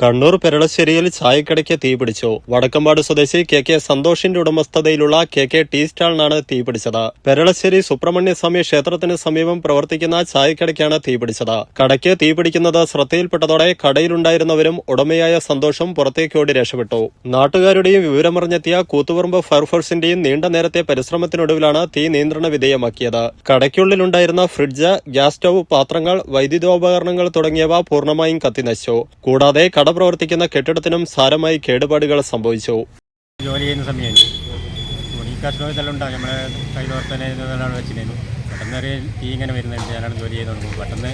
കണ്ണൂർ പെരളശ്ശേരിയിൽ ചായക്കടയ്ക്ക് തീപിടിച്ചു വടക്കമ്പാട് സ്വദേശി K K സന്തോഷിന്റെ ഉടമസ്ഥതയിലുള്ള കെ കെ ടീ സ്റ്റാളിനാണ് തീപിടിച്ചത് പെരളശ്ശേരി സുബ്രഹ്മണ്യസ്വാമി ക്ഷേത്രത്തിന് സമീപം പ്രവർത്തിക്കുന്ന ചായക്കടയ്ക്കാണ് തീപിടിച്ചത് കടയ്ക്ക് തീപിടിക്കുന്നത് ശ്രദ്ധയിൽപ്പെട്ടതോടെ കടയിലുണ്ടായിരുന്നവരും ഉടമയായ സന്തോഷം പുറത്തേക്കോടി രക്ഷപ്പെട്ടു. നാട്ടുകാരുടെയും വിവരമറിഞ്ഞെത്തിയ കൂത്തുപറമ്പ് ഫയർഫോഴ്സിന്റെയും നീണ്ട നേരത്തെ പരിശ്രമത്തിനൊടുവിലാണ് തീ നിയന്ത്രണ വിധേയമാക്കിയത്. കടയ്ക്കുള്ളിലുണ്ടായിരുന്ന ഫ്രിഡ്ജ് ഗ്യാസ് സ്റ്റൌ പാത്രങ്ങൾ വൈദ്യുതോപകരണങ്ങൾ തുടങ്ങിയവ പൂർണമായും കത്തിനശിച്ചു. കൂടാതെ കട പ്രവർത്തിക്കുന്ന കെട്ടിടത്തിനും സാരമായി കേടുപാടുകൾ സംഭവിച്ചു. ജോലി ചെയ്യുന്ന സമയം തുണിക്കഷ്ണം ഇതെല്ലാം ഉണ്ടാകും നമ്മളെ കൈതോർത്തനെ ഇതെല്ലാം വെച്ചിരുന്നു. പെട്ടെന്ന് ഒരു തീ ഇങ്ങനെ വരുന്നുണ്ട്. ഞാനാണ് ജോലി ചെയ്ത് തുടങ്ങും പെട്ടെന്ന്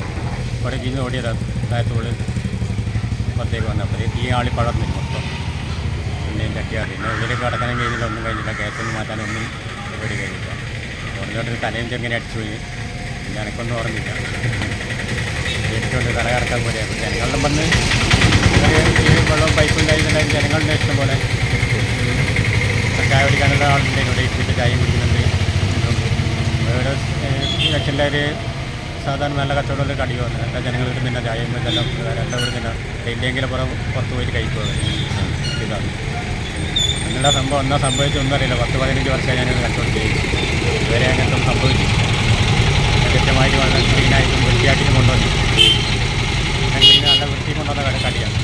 ഇവിടെ തീന്ന് ഓടിയതാണ് താഴത്തുള്ളിൽ പുറത്തേക്ക് വന്നപ്പോൾ തീ ആളി പടർന്നു മൊത്തം. പിന്നെ ചട്ടിയാ പിന്നെ ഉള്ളിലേക്ക് കടക്കാനും കഴിഞ്ഞില്ല. ഒന്നും കഴിഞ്ഞില്ല. ഗ്യാസൊന്നും മാറ്റാനും ഒന്നും പരിപാടി കഴിഞ്ഞില്ല. ഓർമ്മയോട്ടൊരു തലയും ചെങ്ങനെ അടിച്ചു പോയി. പിന്നെ എനക്കൊന്നും ഓർമ്മില്ല കേട്ടിട്ടുണ്ട് തല കറക്കാൻ പോലെയാണ് ജനങ്ങളുടെ വന്ന് വെള്ളവും പൈപ്പും ജനങ്ങളുടെ ഇഷ്ടം പോലെ ചായ കുടിക്കാനുള്ള ആളുണ്ട് ഇവിടെ ഇട്ടിട്ട് ചായ കുടിക്കുന്നുണ്ട് ഓരോ ലക്ഷന്റെ ഒരു സാധാരണ നല്ല കച്ചവടമുള്ള കടി വന്നു എല്ലാ ജനങ്ങൾ കിട്ടുന്നില്ല ചായയും ഇതെല്ലാം എല്ലാവരും വിടുന്നില്ല ഇല്ലെങ്കിലും പുറം പുറത്ത് പോയിട്ട് കഴിക്കുക ഇതാണ് നിങ്ങളുടെ സംഭവം എന്നാ സംഭവിച്ചൊന്നും അറിയില്ല പത്ത് പതിനഞ്ച് വർഷമായി ഞാനിത് കച്ചവടം ചെയ്തു ഇതുവരെ അങ്ങനത്തെ സംഭവിച്ചു കൃത്യമായിട്ട് വളരെ ക്ലീനായിട്ടും വൃത്തിയാക്കിയിട്ടും കൊണ്ടുവന്നു നല്ല വൃത്തി കൊണ്ടുവന്ന കട കടിയാണ്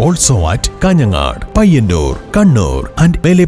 Also at Kanhangad Payyanur Kannur and മേലെ